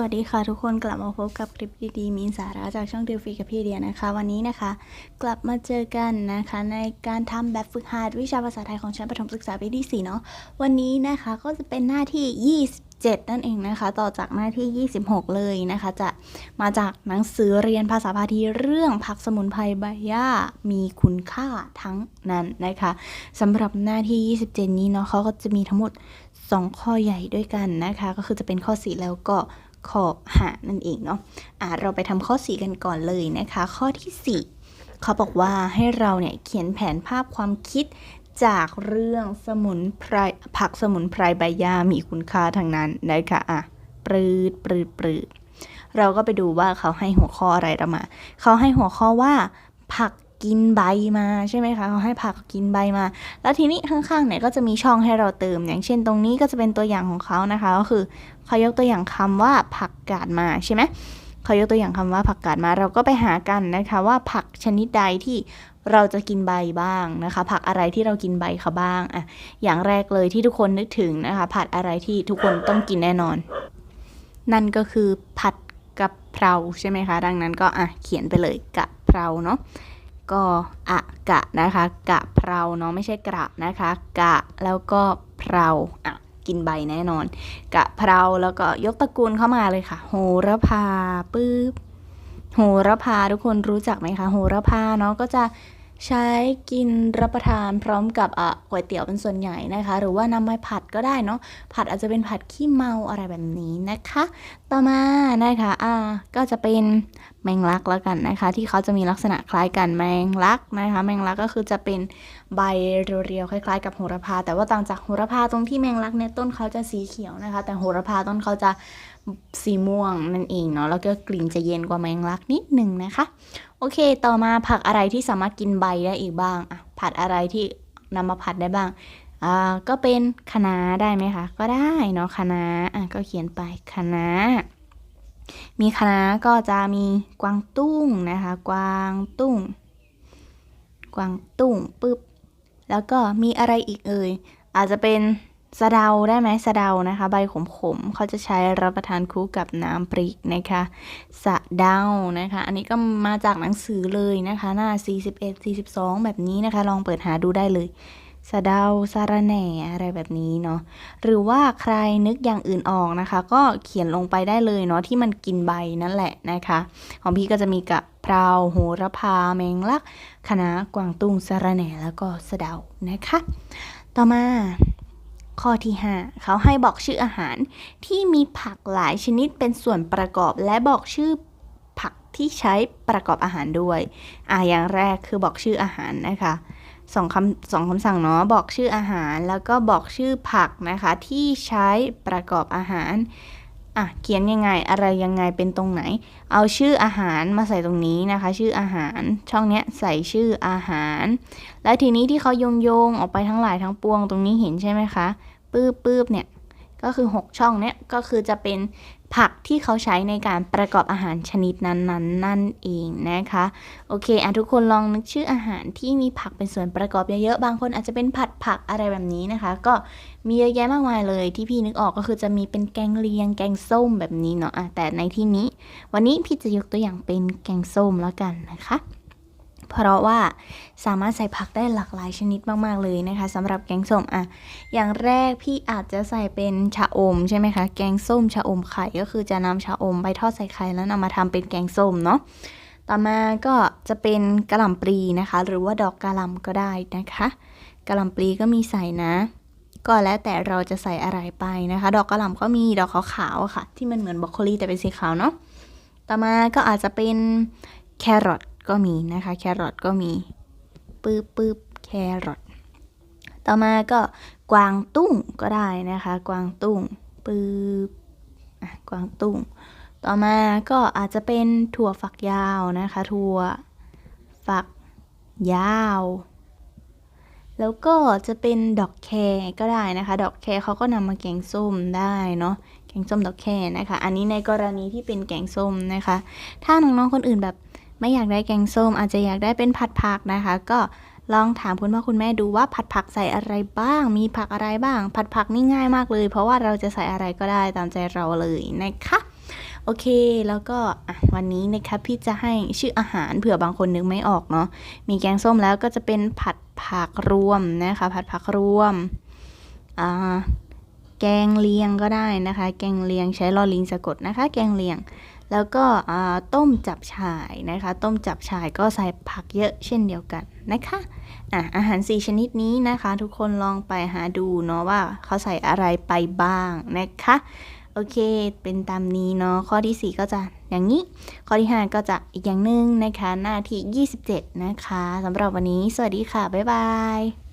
วัสดีค่ะทุกคนกลับมาพบกับคลิปดีๆมีสาระจากช่องดิวฟรีกับพี่เดียนะคะ วันนี้นะคะ กลับมาเจอกันนะคะ ในการทำแบบฝึกหัดวิชาภาษาไทยของชั้นประถมศึกษาปีที่4เนาะวันนี้นะคะก็จะเป็นหน้าที่ 27 นั่นเองนะคะ ต่อจากหน้าที่ 26 เลยนะคะ จะมาจากหนังสือเรียนภาษาพาทีเรื่องผักสมุนไพรใบหญ้ามีคุณค่าทั้งนั้นนะคะสำหรับหน้าที่ 27 นี้เนาะเขาก็จะมีทั้งหมด 2 ข้อใหญ่ด้วยกันนะคะ ก็คือจะเป็นข้อ 4 แล้วก็ ข้อ 5 นั่นเองเนาะอะเราไปทำข้อ 4 กันก่อนเลยนะคะ ข้อที่ 4 เขาบอกว่าให้เราเนี่ยเขียนแผนภาพความคิดจากเรื่องสมุนไพรผักสมุนไพรใบหญ้ามีคุณค่าทางนั้นนะคะอะปรืดปรืดปรืดเราก็ไปดูว่าเขาให้หัวข้ออะไรเรามา เขาให้หัวข้อว่า ผัก กินใบมาใช่ไหมคะเขาให้ผักกินใบมา แล้วทีนี้ข้างๆเนี่ยก็จะมีช่องให้เราเติม อย่างเช่นตรงนี้ก็จะเป็นตัวอย่างของเขานะคะ ก็คือเขายกตัวอย่างคำว่าผักกาดมาใช่ไหมเขายกตัวอย่างคำว่าผักกาดมาเราก็ไปหากันนะคะว่าผักชนิดใดที่เราจะกินใบบ้างนะคะ ผักอะไรที่เรากินใบเขาบ้างอะอย่างแรกเลยที่ทุกคนนึกถึงนะคะ ผัดอะไรที่ทุกคนต้องกินแน่นอน นั่นก็คือผัดกะเพราใช่ไหมคะ ดังนั้นก็อะเขียนไปเลยกะเพราเนาะ ก็อะกะนะคะ กะเพราเนาะไม่ใช่กระนะคะ กะแล้วก็เพราอะกินใบแน่นอน กะเพราแล้วก็ยกตระกูลเข้ามาเลยค่ะ โหระพาปึ๊บโหระพาทุกคนรู้จักไหมคะ โหระพาเนาะก็จะ ใช้กินรับประทานพร้อมกับอะก๋วยเตี๋ยวเป็นส่วนใหญ่นะคะ หรือว่านำไปผัดก็ได้เนาะผัดอาจจะเป็นผัดขี้เมาอะไรแบบนี้นะคะ ต่อมานะคะอ่าก็จะเป็นแมงลักแล้วกันนะคะ ที่เขาจะมีลักษณะคล้ายกันแมงลักนะคะ แมงลักก็คือจะเป็นใบเรียวๆคล้าย ๆ กับโหระพา แต่ว่าต่างจากโหระพาตรงที่แมงลักเนี่ยต้นเขาจะสีเขียวนะคะ แต่โหระพาต้นเขาจะสีม่วงนั่นเองเนาะแล้วก็กลิ่นจะเย็นกว่าแมงลักนิดหนึ่งนะคะ อเค ต่อมาผักอะไรที่สามารถกินใบได้อีกบ้างอะผัดอะไรที่นำมาผัดได้บ้างอ่าก็เป็นคะน้าได้ไหมคะ ก็ได้เนาะคะน้าอะก็เขียนไปคะน้ามีคณะก็จะมีกวางตุ้งนะคะ กวางตุ้ง กวางตุ้งปึ๊บ แล้วก็มีอะไรอีกเอ่ย อาจจะเป็น สะเดาได้ไหมสะเดานะคะ ใบขมๆเขาจะใช้รับประทานคู่กับน้ำพริกนะคะสะเดานะคะ อันนี้ก็มาจากหนังสือเลยนะคะ หน้า 41 42 แบบนี้นะคะ ลองเปิดหาดูได้เลยสะเดาสาระแหน่อะไรแบบนี้เนาะหรือว่าใครนึกอย่างอื่นออกนะคะ ก็เขียนลงไปได้เลยเนาะที่มันกินใบนั่นแหละนะคะ ของพี่ก็จะมีกะเพราโหระพาแมงลักคะน้ากวางตุ้งสะระแหน่แล้วก็สะเดานะคะ ต่อมา ข้อที่ 5 เขาให้บอกชื่ออาหารที่มีผักหลายชนิดเป็นส่วนประกอบและบอกชื่อผักที่ใช้ประกอบอาหารด้วย อ่าอย่างแรกคือบอกชื่ออาหารนะคะสองคำสองคำสั่งเนาะบอกชื่ออาหาร แล้วก็บอกชื่อผักนะคะที่ใช้ประกอบอาหาร อะเขียนยังไงอะไรยังไงเป็นตรงไหน เอาชื่ออาหารมาใส่ตรงนี้นะคะ ชื่ออาหารช่องเนี้ยใส่ชื่ออาหาร แล้วทีนี้ที่เขาโยงโยงๆออกไปทั้งหลายทั้งปวงตรงนี้เห็นใช่ไหมคะปื้บปื้บเนี่ย ก็คือ 6 ช่องเนี้ยก็คือจะเป็นผักที่เขาใช้ในการประกอบอาหารชนิดนั้นๆนนั่นเองนะคะ โอเคอะทุกคนลองนึกชื่ออาหารที่มีผักเป็นส่วนประกอบเยอะๆ บางคนอาจจะเป็นผัดผักอะไรแบบนี้นะคะ ก็มีเยอะแยะมากมายเลยที่พี่นึกออกก็คือจะมีเป็นแกงเลียง แกงส้มแบบนี้เนาะแต่ในที่นี้ วันนี้พี่จะยกตัวอย่างเป็นแกงส้มแล้วกันนะคะ เพราะว่าสามารถใส่ผักได้หลากหลายชนิดมากๆเลยนะคะสำหรับแกงส้มอะอย่างแรกพี่อาจจะใส่เป็นชะอมใช่ไหมคะแกงส้มชะอมไข่ก็คือจะนำชะอมไปทอดใส่ไข่แล้วนำมาทำเป็นแกงส้มเนาะต่อมาก็จะเป็นกะหล่ำปลีนะคะ หรือว่าดอกกะหล่ำก็ได้นะคะกะหล่ำปลีก็มีใส่นะ ก็แล้วแต่เราจะใส่อะไรไปนะคะ ดอกกะหล่ำก็มีดอกขาวๆค่ะ ที่มันเหมือนบรอกโคลีแต่เป็นสีขาวเนาะต่อมาก็อาจจะเป็นแครอท ก็มีนะคะ แครอทก็มีปื๊บปื๊บแครอทต่อมาก็กวางตุ้งก็ได้นะคะ กวางตุ้งปื๊บอะกวางตุ้ง ต่อมาก็อาจจะเป็นถั่วฝักยาวนะคะ ถั่วฝักยาว แล้วก็จะเป็นดอกแครก็ได้นะคะ ดอกแครเขาก็นำมาแกงส้มได้เนาะแกงส้มดอกแครนะคะ อันนี้ในกรณีที่เป็นแกงส้มนะคะ ถ้าน้องๆคนอื่นแบบ ไม่อยากได้แกงส้มอาจจะอยากได้เป็นผัดผักนะคะ ก็ลองถามคุณพ่อคุณแม่ดูว่าผัดผักใส่อะไรบ้าง มีผักอะไรบ้าง ผัดผักนี่ง่ายมากเลย เพราะว่าเราจะใส่อะไรก็ได้ตามใจเราเลยนะคะโอเค แล้วก็วันนี้นะคะพี่จะให้ชื่ออาหารเผื่อบางคนนึกไม่ออกเนาะมีแกงส้มแล้วก็จะเป็นผัดผักรวมนะคะ ผัดผักรวมอ่าแกงเลียงก็ได้นะคะ แกงเลียงใช้ลอลิงสะกดนะคะ แกงเลียง แล้วก็ต้มจับฉ่ายนะคะ ต้มจับฉ่ายก็ใส่ผักเยอะเช่นเดียวกันนะคะอะอาหาร 4 ชนิดนี้นะคะ ทุกคนลองไปหาดูเนาะว่าเขาใส่อะไรไปบ้างนะคะ โอเค เป็นตามนี้เนาะข้อที่ 4 ก็จะอย่างนี้ ข้อที่ 5 ก็จะอีกอย่างหนึ่งนะคะ หน้าที่ 27 นะคะสำหรับวันนี้ สวัสดีค่ะ บ๊ายบาย